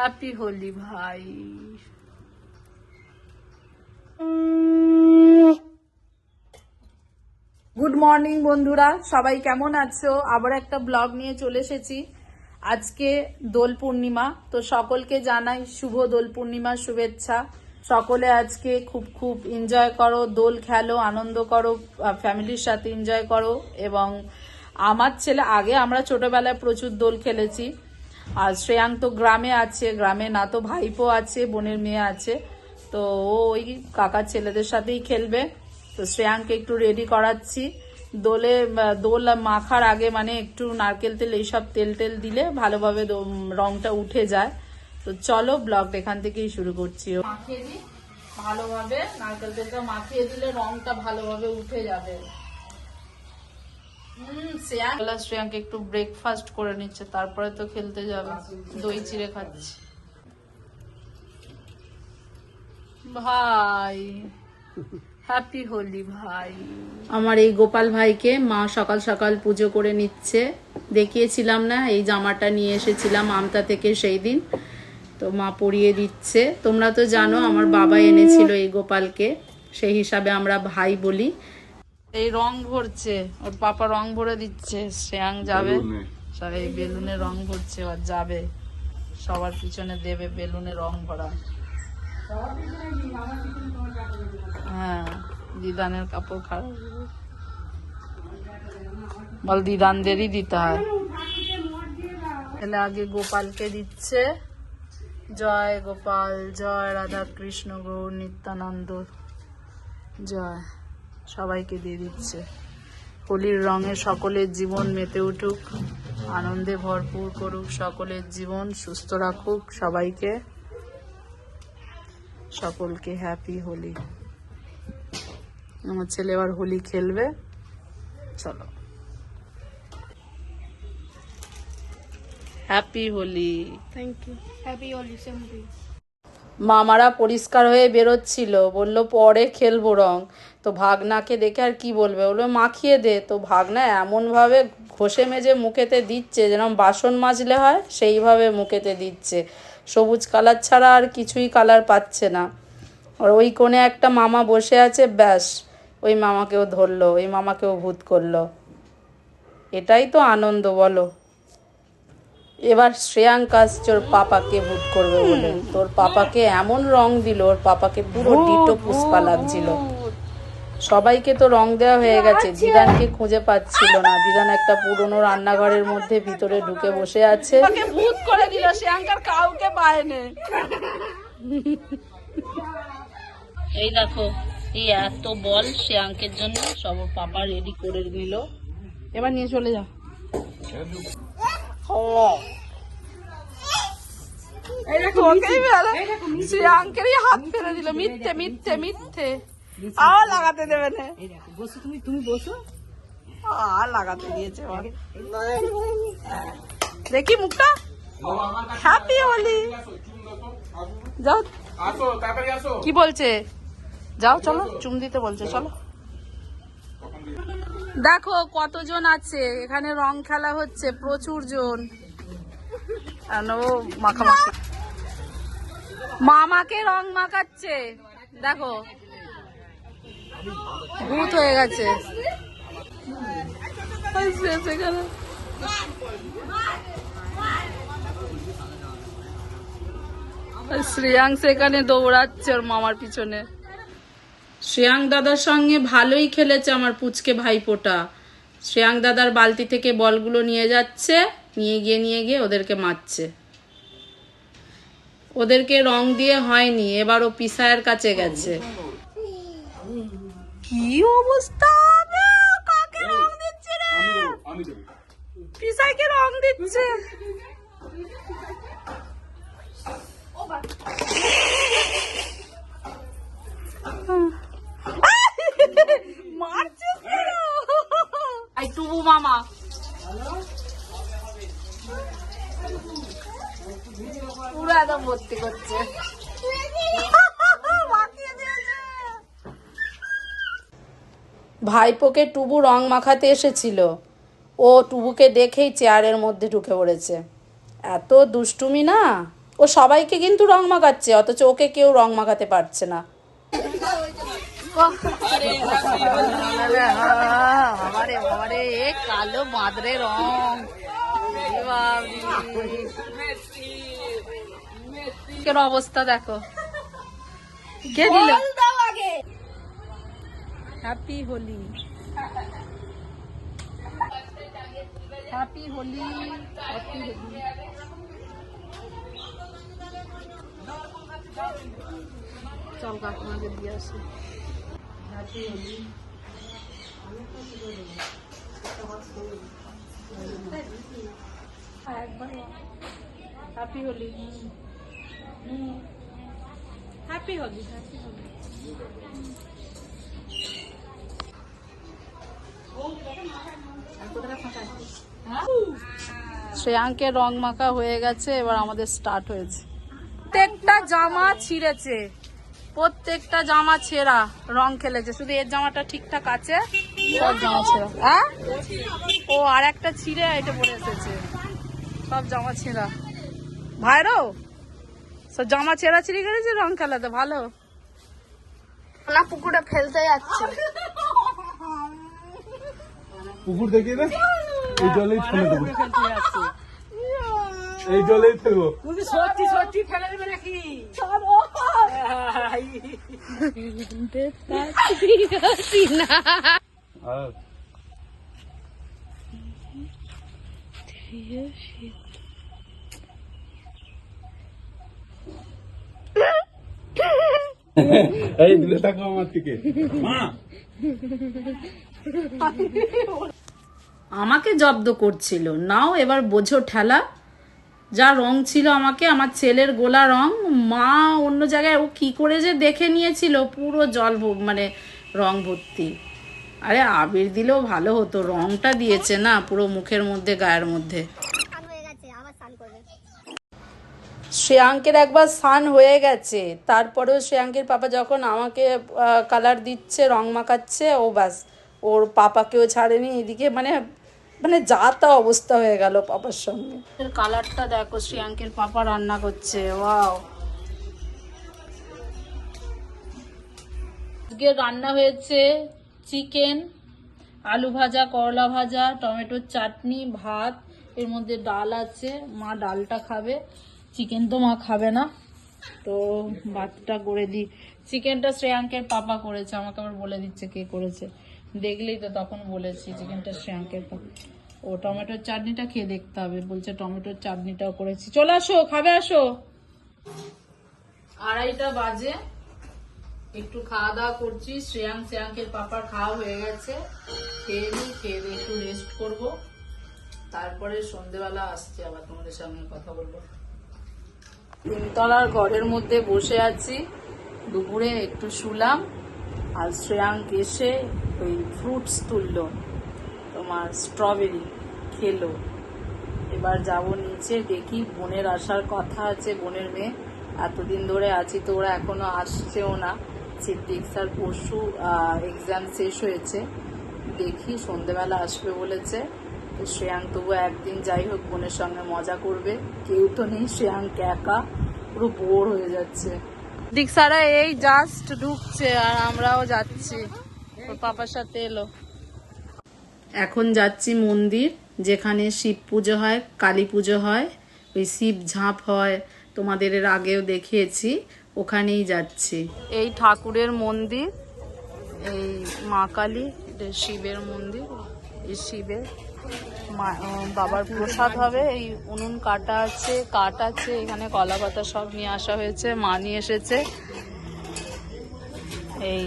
Happy Holi ভাই good morning বন্ধুরা। সবাই কেমন আছো? আবার একটা ব্লগ নিয়ে চলে এসেছি। আজকে দোল পূর্ণিমা, তো সকলকে জানাই শুভ দোল পূর্ণিমার শুভেচ্ছা। সকলে আজকে খুব খুব এনজয় করো, দোল খেলো, আনন্দ করো ফ্যামিলির সাথে এনজয় করো। এবং আমার ছেলে, আগে আমরা ছোটবেলায় প্রচুর দোল খেলেছি। আর শ্রেয়াং তো গ্রামে আছে, গ্রামে না তো ভাইপো আছে, বোনের মেয়ে আছে। তো ও ওই কাকার ছেলেদের সাথেই খেলবে। তো শ্রেয়াংকে একটু রেডি করাচ্ছি। দোলে, দোল মাখার আগে মানে একটু নারকেল তেল এইসব তেল তেল দিলে ভালোভাবে রংটা উঠে যায়। তো চলো ব্লগটা এখান থেকেই শুরু করছি। ভালোভাবে নারকেল তেলটা মাখিয়ে দিলে রংটা ভালোভাবে উঠে যাবে। হুম শ্রেয়াং বেলা শ্রেয়াংকে একটু ব্রেকফাস্ট করে নিচ্ছে তারপরে তো খেলতে যাবে। দই চিড়ে খাচ্ছি। ভাই হ্যাপি হোলি ভাই। আমার এই গোপাল ভাইকে মা সকাল সকাল পুজো করে নিচ্ছে। দেখিয়েছিলাম না এই জামাটা নিয়ে এসেছিলাম আমতা থেকে সেই দিন। তো মা পরিয়ে দিচ্ছে। তোমরা তো জানো আমার বাবা এনেছিল এই গোপালকে। সেই হিসাবে আমরা ভাই বলি। এই রং ভরছে ওর পাপা রং ভরে দিচ্ছে শ্রেয়াং যাবে। সব এই বেলুনে রং ভরছে আর যাবে। সবার পিছনে দেবে বেলুনে রং ভরা। হ্যাঁ দিদানের কাপড় খারাপ। বল দিদানদেরই দিতে হয়। তাহলে আগে গোপালকে দিচ্ছে। জয় গোপাল জয় রাধা কৃষ্ণ গৌর নিত্যানন্দ। জয়। সবাইকে দিয়ে দিচ্ছে। হোলির রঙে সকলের জীবন মেতে উঠুক, আনন্দে ভরপুর করুক সকলের জীবন, সুস্থ রাখুক সবাইকে। সকলকে হ্যাপি হোলি। আমার ছেলে এবার হোলি খেলবে। চলো। Happy Holi. Thank you happy Holi, same মামারা পরিষ্কার হয়ে বেরোচ্ছিল। বলল, পরে খেলব রং। তো ভাগনাকে দেখে আর কি বলবে? বলবে, মাখিয়ে দে। তো ভাগনা এমনভাবে ঘষে মেজে মুখেতে দিচ্ছে যেরকম বাসন মাজলে হয়, সেইভাবে মুখেতে দিচ্ছে। সবুজ কালার ছাড়া আর কিছুই কালার পাচ্ছে না। আর ওই কোণে একটা মামা বসে আছে, ব্যাস, ওই মামাকেও ধরলো, ওই মামাকেও ভূত করল। এটাই তো আনন্দ, বলো। এবার শ্রেয়াঙ্ক আসছে ওর পাপাকে ভূত করবে বলে। তোর পাপাকে এমন রং দিল ওর পাপাকে পুরো ডিটো পুষ্পা লাগছিল। সবাইকে তো রং দেওয়া হয়ে গেছে দিদানকে খুঁজে পাচ্ছিল না। দিদান একটা পুরনো রান্নাঘরের মধ্যে ভিতরে ঢুকে বসে আছে। ভূত করে দিল শ্রেয়াঙ্কার কাউকে পায়নি এই দেখো এই এত বল শ্রেয়াঙ্কের জন্য সব পাপা রেডি করে নিল এবার নিয়ে চলে যা। শ্রেয়াঙ্কেরই হাত ফেলে দিল। মিথ্যে মিথ্যে মিথ্যে। আর লাগাতে দেবে না। বসো তুমি তুমি বসো। আর লাগাতে দিয়েছে দেখি মুখটা। হ্যাপি হোলি যাও। আসো কি বলছে? যাও চলো চুম দিতে বলছে চলো। দেখো কতজন আছে, এখানে রং খেলা হচ্ছে প্রচুর জন মামাকে রং মাখাচ্ছে, দেখো। ভূত হয়ে গেছে। আসবে সেখানে আর শ্রেয়াং সেখানে দৌড়াচ্ছে ওর মামার পিছনে। শ্রেয়াং দাদার সঙ্গে ভালোই খেলেছে আমার পুচকে ভাইপোটা। শ্রেয়াং দাদার বালতি থেকে বলগুলো নিয়ে যাচ্ছে নিয়ে গিয়ে নিয়ে গিয়ে ওদেরকে মারছে। ওদেরকে রং দিয়ে হয়নি এবার ও পিসায়ের কাছে গেছে। কি অবস্থা? কাকে রং দিচ্ছে রে? পিসাইকে রং দিচ্ছে। ভাইপোকে টুবু রং মাখাতে এসেছিল। ও টুবুকে দেখেই চেয়ারের মধ্যে ঢুকে পড়েছে। এত দুষ্টুমি না? ও সবাইকে কিন্তু রং মাখাচ্ছে, অথচ ওকে কেউ রং মাখাতে পারছে না। এ কালো বাঁদরে রং এ বাবরে। কেন অবস্থা দেখো কে দিল happy Holi happy Holi happy Holi চল কাকুমাকে দিয়ে আসি happy Holi happy Holi happy Holi happy শ্রেয়াঙ্কের রং মাখা হয়ে গেছে, এবার আমাদের স্টার্ট হয়েছে। প্রত্যেকটা জামা ছিঁড়েছে। প্রত্যেকটা জামা ছেঁড়া রং খেলেছে। শুধু এর জামাটা ঠিকঠাক আছে? সব জামা ছেঁড়া। হ্যাঁ? ও আর একটা ছিঁড়ে এটা পরে এসেছে। সব জামা ছেঁড়া। ভাইরও সব জামা ছেঁড়া ছিঁড়ে গেছে রং খেলাতে? ভালো? না পুকুরে ফেলতে যাচ্ছে। পুকুর দেখিয়ে দে। এই জলেই ফেলে দেবো। ফেলতে যাচ্ছে এই জলেই ফেলব সত্যি সত্যি ফেলে দেবে নাকি? এই থাকো আমার থেকে আমাকে জব্দ করছিল। নাও এবার বোঝো ঠেলা। যা রং ছিল আমাকে, আমার ছেলের গোলা রং, মা অন্য জায়গায় ও কি করে যে দেখে নিয়েছিল, পুরো জল মানে রং ভর্তি। আরে আবির দিলেও ভালো হতো, রংটা দিয়েছে না, পুরো মুখের মধ্যে, গায়ের মধ্যে। শ্রেয়াঙ্কের একবার স্নান হয়ে গেছে, তারপরেও শ্রেয়াঙ্কের পাপা যখন আমাকে কালার দিচ্ছে, রং মাখাচ্ছে, ও ব্যাস, ওর পাপাকেও ছাড়েনি, এদিকে মানে মানে যা তা অবস্থা হয়ে গেল পাপার সঙ্গে। কালারটা দেখো শ্রেয়াঙ্কের পাপা রান্না করছে, ওয়াও। আজকে রান্না হয়েছে চিকেন, আলু ভাজা, করলা ভাজা, টমেটোর চাটনি, ভাত, এর মধ্যে ডাল আছে, মা ডালটা খাবে, চিকেন তো মা খাবে না। তো ভাতটা করে দিই চিকেনটা শ্রেয়াঙ্কের পাপা করেছে, আমাকে আবার বলে দিচ্ছে কে করেছে। দেখলেই তো তখন বলেছি চিকেনটা শ্রেয়াঙ্কের ও টমেটোর চাটনিটা খেয়ে দেখতে হবে। বলছে, টমেটোর চাটনিটাও করেছি। চলে আসো, খাবে আসো। আড়াইটা বাজে। একটু খাওয়া দাওয়া করছি। শ্রেয়াঙ্ক শ্রেয়াঙ্কের পাপার খাওয়া হয়ে গেছে। খেয়ে নিই, খেয়ে একটু রেস্ট করব। তারপরে সন্ধেবেলা আসছে আবার তোমাদের সঙ্গে কথা বলব। তিনতলার ঘরের মধ্যে বসে আছি। দুপুরে একটু শুলাম। আর শ্রেয়াঙ্ক এসে ওই ফ্রুটস তুললো, তোমার স্ট্রবেরি খেলো। এবার যাব নিচে, দেখি বোনের আসার কথা আছে বোনের মেয়ে। এতদিন ধরে আছি তো ওরা এখনও আসছেও না। সিদ্দিক স্যার পরশু এক্সাম শেষ হয়েছে। দেখি সন্ধেবেলা আসবে বলেছে। তো শ্রেয়াঙ্ক তবু একদিন যাই হোক, বোনের সঙ্গে মজা করবে। কেউ তো নেই, শ্রেয়াঙ্ক একা, পুরো বোর হয়ে যাচ্ছে। দীক্ষারা এই জাস্ট ঢুকছে আর আমরাও যাচ্ছি। ওর পাপার সাথে এলো। এখন যাচ্ছি মন্দির যেখানে শিব পুজো হয় কালী পুজো হয় ওই শিব ঝাঁপ হয় তোমাদের এর আগেও দেখিয়েছি ওখানেই যাচ্ছি। এই ঠাকুরের মন্দির এই মা কালী শিবের মন্দির এই শিবের বাবার প্রসাদ হবে। এই উনুন কাটা আছে, কাঠ আছে, এখানে কলা পাতা সব নিয়ে আসা হয়েছে, মা নিয়ে এসেছে। এই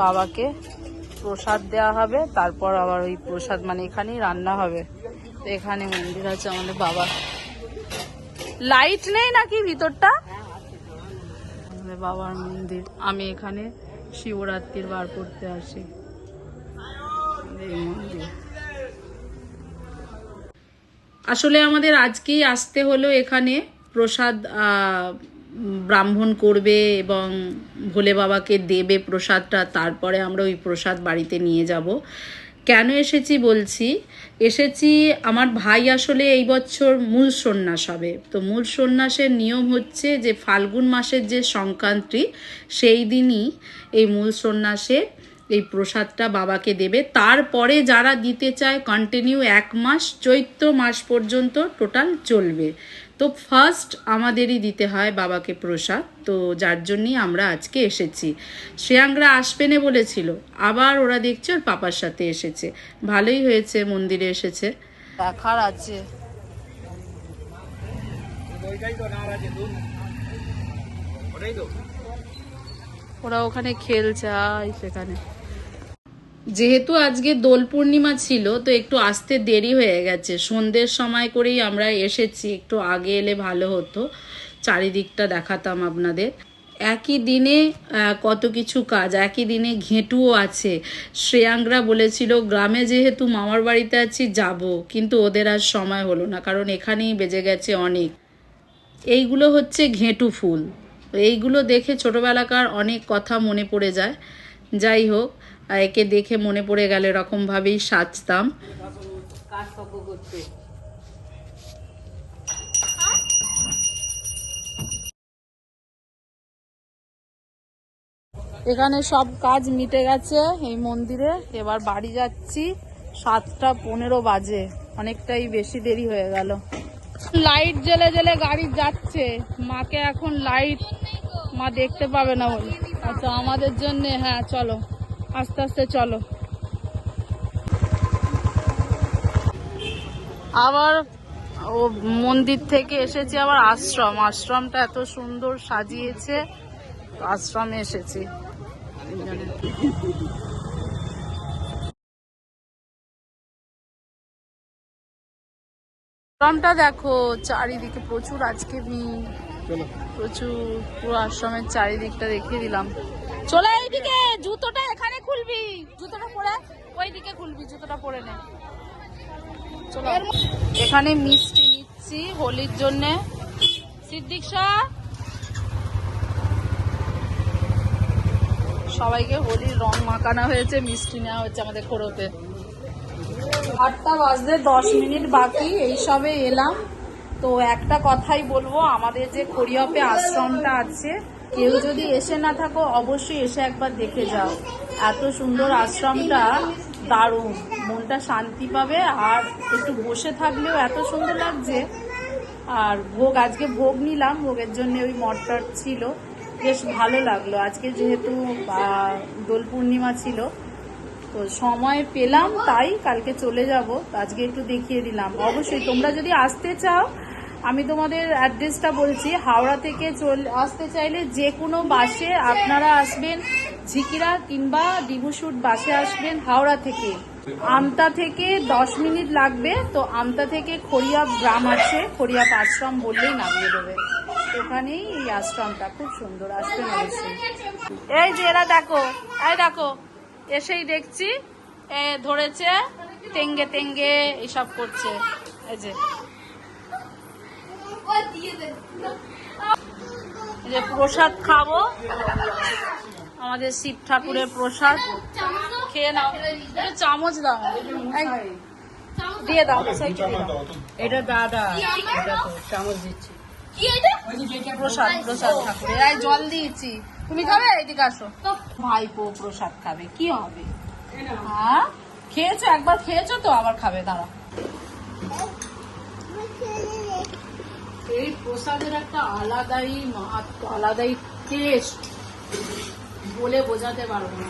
বাবাকে প্রসাদ দেওয়া হবে, তারপর আবার ওই প্রসাদ মানে এখানেই রান্না হবে। তো এখানে মন্দির আছে আমাদের বাবা লাইট নেই নাকি ভিতরটা? বাবার মন্দির। আমি এখানে শিবরাত্রির বার করতে আসি। এই মন্দির। আসলে আমাদের আজকেই আসতে হলো এখানে। প্রসাদ ব্রাহ্মণ করবে এবং ভোলে বাবাকে দেবে প্রসাদটা, তারপরে আমরা ওই প্রসাদ বাড়িতে নিয়ে যাব। কেন এসেছি বলছি? এসেছি, আমার ভাই আসলে এই বছর মূল সন্ন্যাস হবে। তো মূল সন্ন্যাসের নিয়ম হচ্ছে যে, ফাল্গুন মাসের যে সংক্রান্তি, সেই দিনই এই মূল সন্ন্যাসে এই প্রসাদটা বাবাকে দেবে। তারপরে যারা দিতে চায় কন্টিনিউ এক মাস, চৈত্র মাস পর্যন্ত টোটাল চলবে। তো ফার্স্ট আমাদেরই দিতে হয় বাবাকে প্রসাদ। তো যার জন্যই আমরা আজকে এসেছি। শ্রেয়াংরা আসবেনে বলেছিল। আবার ওরা দেখছে ওর পাপার সাথে এসেছে। ভালোই হয়েছে, মন্দিরে এসেছে। দেখার আছে। ওরা ওখানে খেলছে সেখানে। যেহেতু আজকে দোল পূর্ণিমা ছিল, তো একটু আসতে দেরি হয়ে গেছে। সন্ধ্যের সময় করেই আমরা এসেছি, একটু আগে এলে ভালো হতো। চারিদিকটা দেখাতাম আপনাদের। একই দিনে কত কিছু কাজ, একই দিনে ঘেঁটুও আছে। শ্রেয়াংরা বলেছিল, গ্রামে যেহেতু মামার বাড়িতে আছি, যাব। কিন্তু ওদের আর সময় হলো না, কারণ এখানেই বেজে গেছে অনেক। এইগুলো হচ্ছে ঘেঁটু ফুল। এইগুলো দেখে ছোটবেলাকার অনেক কথা মনে পড়ে যায়। যাই হোক একে দেখে মনে পড়ে গেল এরকমভাবেই সাজতাম। এখানে সব কাজ মিটে গেছে এই মন্দিরে। এবার বাড়ি যাচ্ছি সাতটা পনেরো বাজে। অনেকটাই বেশি দেরি হয়ে গেল। লাইট জ্বলে জ্বলে গাড়ি যাচ্ছে। মাকে এখন লাইট মা দেখতে পাবে না বলে। আচ্ছা আমাদের জন্য হ্যাঁ চলো। আস্তে আস্তে চলো। আবার ও মন্দির থেকে এসেছি আবার আশ্রম। আশ্রমটা এত সুন্দর সাজিয়েছে। আশ্রমে এসেছি। আশ্রমটা দেখো চারিদিকে প্রচুর আজকে ভিড়। প্রচুর পুরো আশ্রমের চারিদিকটা দেখিয়ে দিলাম। চলে এইদিকে জুতোটা এখানে খুলবি। জুতোটা পরে ওইদিকে খুলবি জুতোটা পরে নে। চলো। এখানে মিষ্টি নিচ্ছি হোলির জন্য। সিদ্দিক শাহ। সবাইকে হোলির রং মাখানো হয়েছে মিষ্টি নেওয়া হচ্ছে আমাদের খোরতে। আটটা বাজতে দশ মিনিট বাকি এই সবে এলাম। তো একটা কথাই বলব আমাদের যে খড়িয়াপে আশ্রমটা আছে কেউ যদি এসে না থাকো, অবশ্যই এসে একবার দেখে যাও। এত সুন্দর আশ্রমটা দারুণ। মনটা শান্তি পাবে আর একটু বসে থাকলেও এত সুন্দর লাগছে। আর ভোগ, আজকে ভোগ নিলাম, ভোগের জন্য ওই মটর ছিল। বেশ ভালো লাগল। আজকে যেহেতু দোল পূর্ণিমা ছিল, তো সময় পেলাম তাই কালকে চলে যাব। আজকে একটু দেখিয়ে দিলাম। অবশ্যই তোমরা যদি আসতে চাও আমি তোমাদের অ্যাড্রেসটা বলছি, হাওড়া থেকে চলে আসতে চাইলে যে কোনো বাসে আপনারা আসবেন, ঝিকিরা কিংবা ডিবুশুট বাসে আসবেন হাওড়া থেকে। আমতা থেকে দশ মিনিট লাগবে, তো আমতা থেকে খড়িয়া গ্রাম আছে, খড়িয়া আশ্রম বললেই নামিয়ে দেবে। ওখানেই এই আশ্রমটা খুব সুন্দর আসবেন অবশ্যই এই যে এরা দেখো, এই দেখো, এসেই দেখছি ধরেছে তেঙ্গে তেঙ্গে এসব করছে। এই যে যে প্রসাদ খাব। আমাদের শিব ঠাকুরের প্রসাদ। খেয়ে নাও। চামচ দাও। দিয়ে দাও সাইডে দিয়ে দাও। এটা দাদা চামচ দিচ্ছি। প্রসাদ প্রসাদ জল দিয়েছি। তুমি এদিকে আসো। প্রসাদ খাবে। কি হবে? হ্যাঁ? খেয়েছো? একবার খেয়েছো তো? আবার খাবে দাঁড়া এই প্রসাদের একটা আলাদাই মাহাত্ম, আলাদাই টেস্ট বলে বোঝাতে পারব না।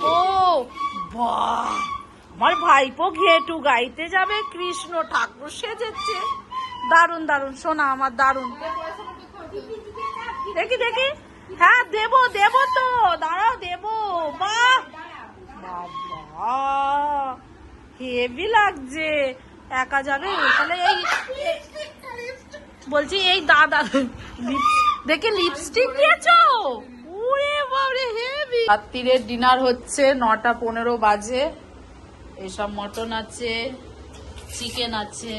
ও আমার ভাইপো ঘেটু গাইতে যাবে, কৃষ্ণ ঠাকুর সেজেছে। দারুণ দারুণ শোনা আমার দারুণ দেখি দেখি। হ্যাঁ দেবো দেবো তো। দাঁড়াও, দেবো। বাহ! বাবা হেভি লাগছে। একা যাবে? তাহলে এই বলছি এই দাদা দেখি লিপস্টিক দিয়েছ? বাবরে ডিনার হচ্ছে নটা পনেরো বাজে। এসব মটন আছে, চিকেন আছে।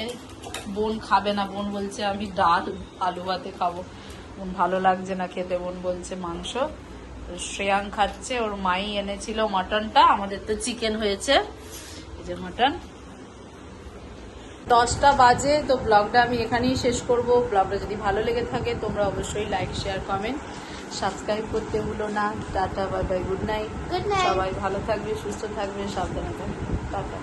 বোন খাবে না, বোন বলছে আমি ডাল, আলু ভাতে খাব। বোন ভালো লাগছে না খেতে, বোন বলছে মাংস। শ্রেয়াং খাচ্ছে, ওর মাই এনেছিল মটনটা। আমাদের তো চিকেন হয়েছে। যে মটন। দশটা বাজে তো ব্লগটা আমি এখানেই শেষ করব। ব্লগটা যদি ভালো লেগে থাকে তোমরা অবশ্যই লাইক শেয়ার কমেন্ট সাবস্ক্রাইব করতে ভুলো না। Tata bye bye good night good night সবাই ভালো থাকবে সুস্থ থাকবে সাবধানে থাকবে। টাটা।